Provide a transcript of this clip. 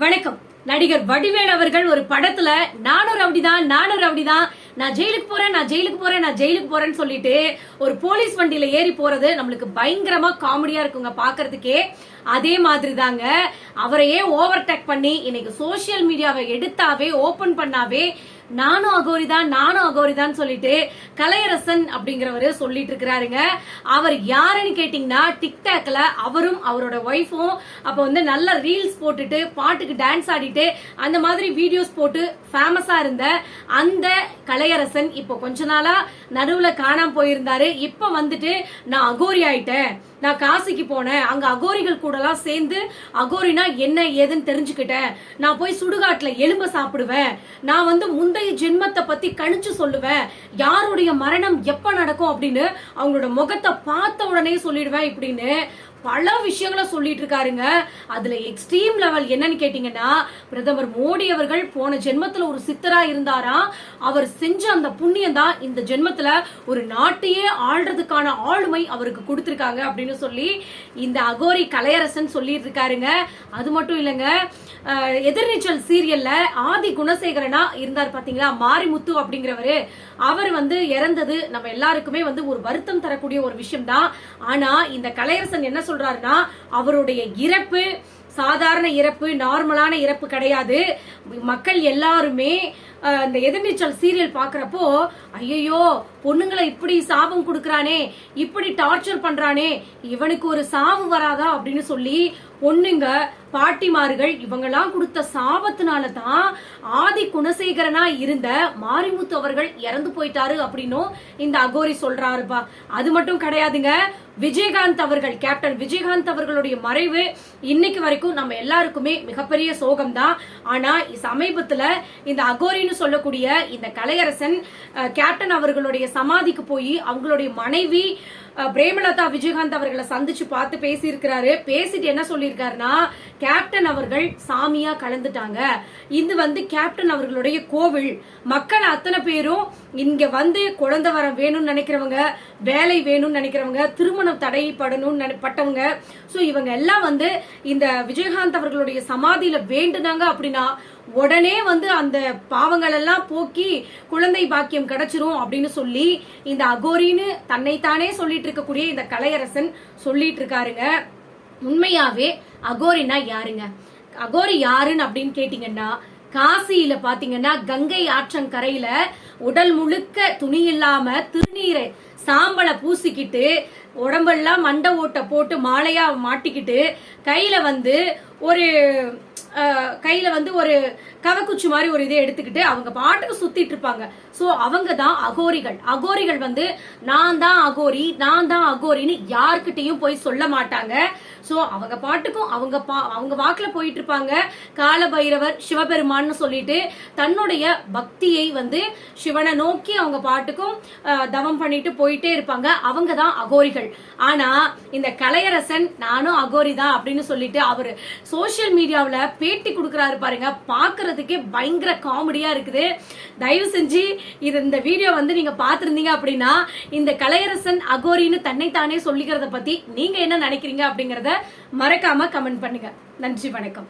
வணக்கம். நடிகர் வடிவேல் அவர்கள் ஒரு படத்துல நானும் ரவுடிதான் நானும் ரவுடிதான் நான் ஜெயிலுக்கு போறேன் நான் ஜெயிலுக்கு போறேன் நான் ஜெயிலுக்கு போறேன்னு சொல்லிட்டு ஒரு போலீஸ் வண்டியில ஏறி போறது நம்மளுக்கு பயங்கரமா காமெடியா இருக்குங்க பாக்குறதுக்கே. அதே மாதிரி தாங்க அவரையே ஓவர்டேக் பண்ணி இன்னைக்கு சோசியல் மீடியாவை எடுத்தாவே ஓபன் பண்ணாவே நானும் அகோரி தான் நானும் அகோரி தான் சொல்லிட்டு கலையரசன் அப்படிங்கிறவரு சொல்லிட்டு இருக்கிறாருங்க. அவர் யாருன்னு கேட்டீங்கன்னா டிக்டாக்ல அவரும் அவரோட ஒய்ஃபும் அப்ப வந்து நல்ல ரீல்ஸ் போட்டுட்டு பாட்டுக்கு டான்ஸ் ஆடிட்டு அந்த மாதிரி வீடியோஸ் போட்டு ஃபேமஸா இருந்த அந்த கலையரசன் இப்போ கொஞ்ச நாளா நடுவுல காணாம போயிருந்தாரு. இப்ப வந்துட்டு நான் அகோரி ஆயிட்டேன். நான் காசிக்கு போனேன். அங்க அகோரிகள் கூடலாம் சேர்ந்து அகோரினா என்ன ஏதுன்னு தெரிஞ்சுக்கிட்டேன். நான் போய் சுடுகாட்டுல எலும்ப சாப்பிடுவேன். நான் வந்து முந்தைய ஜென்மத்தை பத்தி கணிச்சு சொல்லுவேன். யாருடைய மரணம் எப்ப நடக்கும் அப்படின்னு அவங்களோட முகத்தை பார்த்த உடனே சொல்லிடுவேன் இப்படின்னு பல விஷயங்களை சொல்லிட்டு இருக்காருங்க. அதுல எக்ஸ்ட்ரீம் லெவல் என்னன்னு கேட்டீங்கன்னா பிரதமர் மோடி அவர்கள் போன ஜென்மத்துல ஒரு சித்தரா இருந்தாராம். அவர் செஞ்ச அந்த புண்ணியம் தான் இந்த ஜென்மத்துல ஒரு நாட்டையே ஆள்றதுக்கான ஆளுமை அவருக்கு கொடுத்துருக்காங்க அப்படின்னு சொல்லி இந்த அகோரி கலையரசன் சொல்லிட்டு இருக்காருங்க அது மட்டும் இல்லைங்க எதிர்நீச்சல் சீரியல்ல ஆதி குணசேகரனா இருந்தார் பாத்தீங்களா? மாரிமுத்து அப்படிங்கிறவரு. அவர் வந்து இறந்தது நம்ம எல்லாருக்குமே வந்து ஒரு வருத்தம் தரக்கூடிய ஒரு விஷயம் தான் ஆனா இந்த கலையரசன் என்ன சொல்றாருன்னா அவருடைய இறப்பு சாதாரண இறப்பு நார்மலான இறப்பு கிடையாது. மக்கள் எல்லாருமே இந்த எதிர்நீச்சல் சீரியல் பாக்குறப்போ ஐயோ பொண்ணுங்களை இப்படி சாபம் கொடுக்கறானே இப்படி டார்ச்சர் பண்றானே இவனுக்கு ஒரு சாவு வராதா அப்படின்னு சொல்லி பொண்ணுங்க பாட்டிமார்கள் இவங்கெல்லாம் கொடுத்த சாபத்தினால தான் ஆதி குணசேகரனா இருந்த மாரிமுத்து அவர்கள் இறந்து போயிட்டாரு அப்படின்னும் இந்த அகோரி சொல்றாருப்பா. அது மட்டும் கிடையாதுங்க விஜயகாந்த் அவர்கள் கேப்டன் விஜயகாந்த் அவர்களுடைய மறைவு இன்னைக்கு வரைக்கும் நம்ம எல்லாருக்குமே மிகப்பெரிய சோகம் தான் ஆனா சமீபத்துல இந்த அகோரின்னு சொல்லக்கூடிய இந்த கலையரசன் கேப்டன் அவர்களுடைய சமாதிக்கு போய் அவங்களுடைய மனைவி பிரேமலதா விஜயகாந்த் அவர்களை சந்திச்சு பார்த்து பேசியிருக்கிறாரு. பேசிட்டு என்ன சொல்லியிருக்காருன்னா கேப்டன் அவர்கள் சாமியா கலந்துட்டாங்க. இது வந்து கேப்டன் அவர்களுடைய கோவில். மக்கள் அத்தனை பேரும் இங்க வந்து குழந்தை வர வேணும்னு நினைக்கிறவங்க வேலை வேணும்னு நினைக்கிறவங்க திருமணம் தடைப்படணும்னு பட்டவங்க. ஸோ இவங்க எல்லாம் வந்து இந்த விஜயகாந்த் அவர்களுடைய சமாதியில வேண்டுனாங்க அப்படின்னா உடனே வந்து அந்த பாவங்கள் எல்லாம் போக்கி குழந்தை பாக்கியம் கிடைச்சிரும் அப்படின்னு சொல்லி இந்த அகோரின்னு தன்னைத்தானே சொல்லிட்டு இருக்கக்கூடிய இந்த கலையரசன் சொல்லிட்டு இருக்காருங்க. உண்மையாவே அகோரினா யாருங்க? அகோரி யாருன்னு அப்படின்னு கேட்டீங்கன்னா காசியில பாத்தீங்கன்னா கங்கை ஆற்றங்கரையில உடல் முழுக்க துணி இல்லாம திருநீரை சாம்பலை பூசிக்கிட்டு உடம்பெல்லாம் மண்டை ஓட்டை போட்டு மாலையா மாட்டிக்கிட்டு கையில வந்து ஒரு கையில வந்து ஒரு கவக்குச்சி மாதிரி ஒரு இதை எடுத்துக்கிட்டு அவங்க பாட்டுக்கு சுத்திட்டு இருப்பாங்க. சோ அவங்க தான் அகோரிகள். அகோரிகள் வந்து நான் தான் அகோரி நான் தான் அகோரின்னு யார்கிட்டயும் போய் சொல்ல மாட்டாங்க. சோ அவங்க பாட்டுக்கும் அவங்க பா- அவங்க வாக்குல போயிட்டு இருப்பாங்க. கால பைரவர் சிவபெருமான்னு சொல்லிட்டு தன்னுடைய பக்தியை வந்து சிவனை நோக்கி அவங்க பாட்டுக்கும் தவம் பண்ணிட்டு போயிட்டே இருப்பாங்க. அவங்க தான் அகோரிகள். ஆனா இந்த கலையரசன் நானும் அகோரி தான் அப்படின்னு சொல்லிட்டு அவரு சோசியல் மீடியாவில் பேட்டி கொடுக்குறாரு பாருங்க. பார்க்கறதுக்கே பயங்கர காமெடியா இருக்குது. தயவு செஞ்சு இது இந்த வீடியோ வந்து நீங்க பார்த்துருந்தீங்க அப்படின்னா இந்த கலையரசன் அகோரின்னு தன்னைத்தானே சொல்லிக்கிறத பத்தி நீங்க என்ன நினைக்கிறீங்க அப்படிங்கறத மறக்காம கமெண்ட் பண்ணுங்க. நன்றி வணக்கம்.